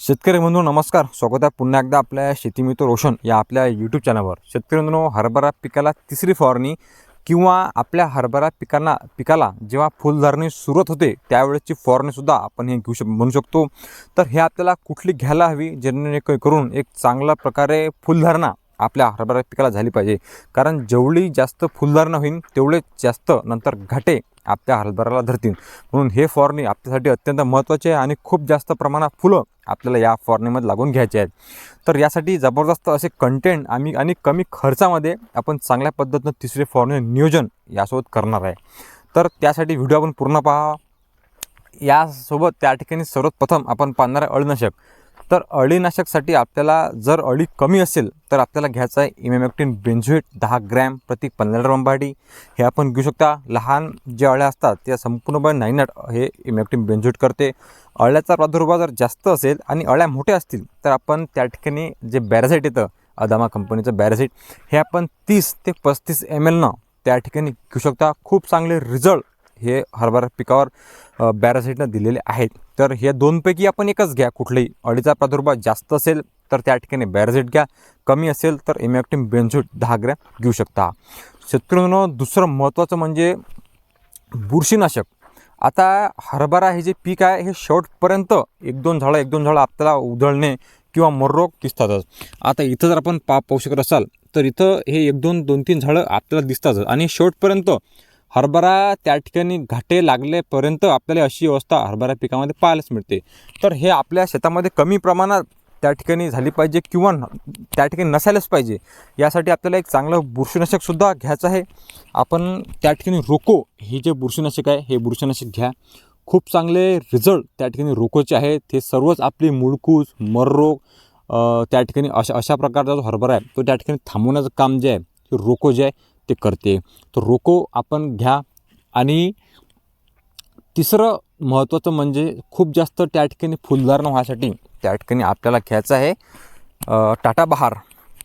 शेतकरी बंधू नमस्कार. स्वागत आहे पुन्हा एकदा आपल्या शेतीमित्र रोशन या आपल्या यूट्यूब चॅनलवर शेतकरी बंधू हरभरा पिकाला तिसरी फवारणी किंवा आपल्या हरभरा पिकांना पिकाला जेव्हा फुलधारणी सुरुवात होते त्यावेळेसची फवारणीसुद्धा आपण हे घेऊ शक म्हणू शकतो. तर हे आपल्याला कुठली घ्यायला हवी जेणेकरून एक चांगल्या प्रकारे फुलधारणा आपल्या हरभरा पिकाला झाली पाहिजे. कारण जेवढी जास्त फुलधारणा होईल तेवढेच जास्त नंतर घाटे आपल्या हरभऱ्याला धरतील. म्हणून हे फवारणी आपल्यासाठी अत्यंत महत्त्वाचे आहे आणि खूप जास्त प्रमाणात फुलं आपल्याला या फवारणीमध्ये लागून घ्यायचे आहेत. तर यासाठी जबरदस्त असे कंटेंट आम्ही आणि कमी खर्चामध्ये आपण चांगल्या पद्धतीनं तिसरे फवारणी नियोजन यासोबत करणार आहे. तर त्यासाठी व्हिडिओ आपण पूर्ण पहा. यासोबत त्या ठिकाणी सर्वप्रथम आपण पाहणार आहे अळनाशक. तर अळीनाशकसाठी आपल्याला जर अळी कमी असेल तर आपल्याला घ्यायचं आहे इमेमॅक्टिन बेंझुएट दहा ग्रॅम प्रति पंधरा रंबाडी हे आपण घेऊ शकता. लहान जे अळ्या असतात त्या संपूर्णपणे नाईनट हे इमेक्टिन बेंझुएट करते. अळ्याचा प्रादुर्भाव जर जास्त असेल आणि अळ्या मोठ्या असतील तर आपण त्या ठिकाणी जे बॅरासाईट येतं अदामा कंपनीचं बॅरासाईट हे आपण तीस ते पस्तीस एम एलनं त्या ठिकाणी घेऊ शकता. खूप चांगले रिझल्ट हे हरभरा पिकावर बॅरासाईटनं दिलेले आहेत. तर हे दोनपैकी आपण एकच घ्या कुठलेही. अळीचा प्रादुर्भाव जास्त असेल तर त्या ठिकाणी बॅराझेट घ्या. कमी असेल तर इमॅक्टिम बेन्झोट दहा ग्रॅम घेऊ शकता. शेतकऱ्यांनो दुसरं महत्त्वाचं म्हणजे बुरशीनाशक. आता हरभरा हे जे पीक आहे हे शेवटपर्यंत एक दोन झाडं एक दोन झाडं आपल्याला उधळणे किंवा मररोग दिसतातच. आता इथं जर आपण पा पाहू शकत असाल तर इथं हे एक दोन दोन तीन झाडं आपल्याला दिसतातच. आणि शेवटपर्यंत हरभरा त्या ठिकाणी घाटे लागल्यापर्यंत आपल्याला अशी अवस्था हरभरा पिकामध्ये पाहायलाच मिळते. तर हे आपल्या शेतामध्ये कमी प्रमाणात त्या ठिकाणी झाली पाहिजे किंवा न- त्या ठिकाणी नसायलाच पाहिजे. यासाठी आपल्याला एक चांगलं बुरशीनाशकसुद्धा घ्यायचं आहे. आपण त्या ठिकाणी रोको. हे जे बुरशीनाशक आहे हे बुरशीनाशक घ्या. खूप चांगले रिझल्ट त्या ठिकाणी रोकोचे आहेत. हे सर्वच आपली मुळकूस मररोग त्या ठिकाणी अशा अशा प्रकारचा जो हरभरा आहे तो त्या ठिकाणी थांबवण्याचं काम जे आहे ते रोको जे आहे. ते करते. तर रोको आपण घ्या. आणि तिसरं महत्त्वाचं म्हणजे खूप जास्त त्या ठिकाणी फुलधारणा व्हायसाठी त्या ठिकाणी आपल्याला घ्यायचं आहे टाटा बहार.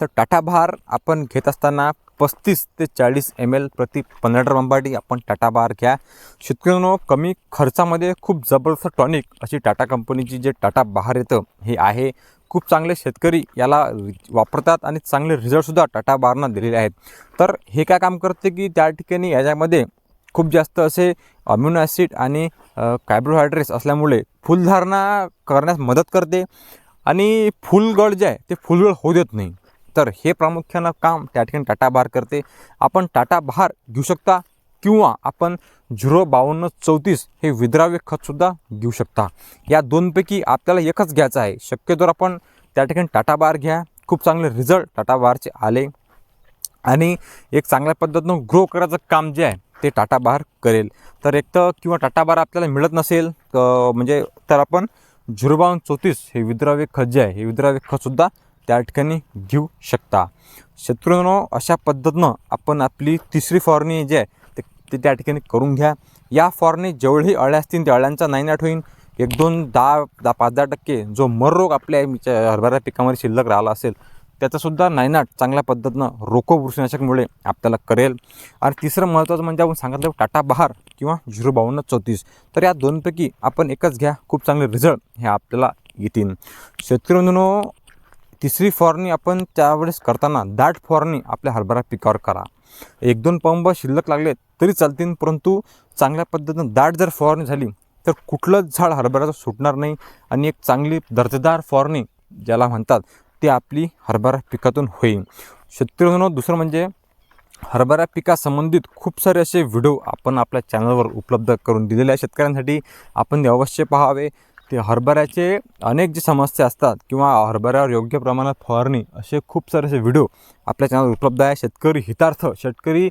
तर टाटा बहार आपण घेत असताना पस्तीस ते चाळीस एम एल प्रति पंधरा रंबाडी आपण टाटा बहार घ्या. शेतकऱ्यांनो कमी खर्चामध्ये खूप जबरदस्त टॉनिक अशी टाटा कंपनीची जे टाटा बहार येतं हे आहे. खूप चांगले शेतकरी याला वापरतात आणि चांगले रिझल्टसुद्धा टाटा बारना दिलेले आहेत. तर हे काय काम करते की त्या ठिकाणी याच्यामध्ये खूप जास्त असे अम्युनो ॲसिड आणि कार्बोहायड्रेट्स असल्यामुळे फुलधारणा करण्यास मदत करते आणि फुलगड जे आहे ते फुलगळ होऊ देत नाही. तर हे प्रामुख्यानं काम त्या ठिकाणी टाटा बहार करते. आपण टाटा बहार घेऊ शकता. किंवा आपण झिरो बावन्न चौतीस हे विद्राव्य खतसुद्धा घेऊ शकता. या दोनपैकी आपल्याला एकच घ्यायचं आहे. शक्यतोवर आपण त्या ठिकाणी टाटा बार घ्या. खूप चांगले रिझल्ट टाटा बारचे आले. आणि एक चांगल्या पद्धतीनं ग्रो करायचं काम जे आहे ते टाटा बार करेल. तर एक तर किंवा टाटा बार आपल्याला मिळत नसेल म्हणजे तर आपण झिरो बावन्न चौतीस हे विद्राव्य खत जे आहे हे विद्राव्य खतसुद्धा त्या ठिकाणी घेऊ शकता. शत्रूंनो अशा पद्धतीनं आपण आपली तिसरी फवारणी जी आहे ते त्या ठिकाणी करून घ्या. या फॉरने जेवढी अळ्या असतील त्या अळ्यांचा नायनाट होईल एक दोन दहा दहा पाच दहा टक्के जो मर रोग आपल्या हरभरा पिकामध्ये शिल्लक राहिला असेल त्याचासुद्धा नायनाट चांगल्या पद्धतीनं रोको बुरशीनाशकमुळे आपल्याला करेल. आणि तिसरं महत्त्वाचं म्हणजे आपण सांगितलं टाटा बहार किंवा झिरो बावन्न चौतीस. तर या दोनपैकी आपण एकच घ्या. खूप चांगले रिझल्ट हे आपल्याला येतील. शेतकरी बंधूंनो तिसरी फवारणी आपण त्यावेळेस करताना दाट फवारणी आपल्या हरभरा पिकावर करा. एक दोन पंप शिल्लक लागले तरी चालतील परंतु चांगल्या पद्धतीनं दाट जर फवारणी झाली तर कुठलंच झाड हरभऱ्याचं सुटणार नाही. आणि एक चांगली दर्जेदार फवारणी ज्याला म्हणतात ते आपली हरभरा पिकातून होईल. शेतकऱ्यांनो दुसरं म्हणजे हरभरा पिकासंबंधित खूप सारे असे व्हिडिओ आपण आपल्या चॅनलवर उपलब्ध करून दिलेले आहे शेतकऱ्यांसाठी आपण ते अवश्य पाहावे. ते हरभऱ्याचे अनेक जे समस्या असतात किंवा हरभऱ्यावर योग्य प्रमाणात फवारणी असे खूप सारे असे व्हिडिओ आपल्या चॅनल उपलब्ध आहे. शेतकरी हितार्थ शेतकरी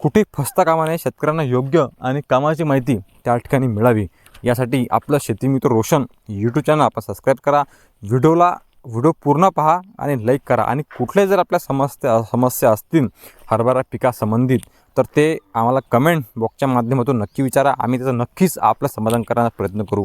कुठे फसता कामा नये शेतकऱ्यांना योग्य आणि कामाची माहिती त्या ठिकाणी मिळावी. यासाठी आपलं शेतीमित्र रोशन यूट्यूब चॅनल आपण सबस्क्राईब करा. व्हिडिओला व्हिडिओ पूर्ण पहा आणि लाईक करा. आणि कुठले जर आपल्या समस्या समस्या असतील हरभरा पिकासंबंधित तर ते आम्हाला कमेंट बॉक्सच्या माध्यमातून नक्की विचारा. आम्ही त्याचं नक्कीच आपलं समाधान करण्याचा प्रयत्न करू.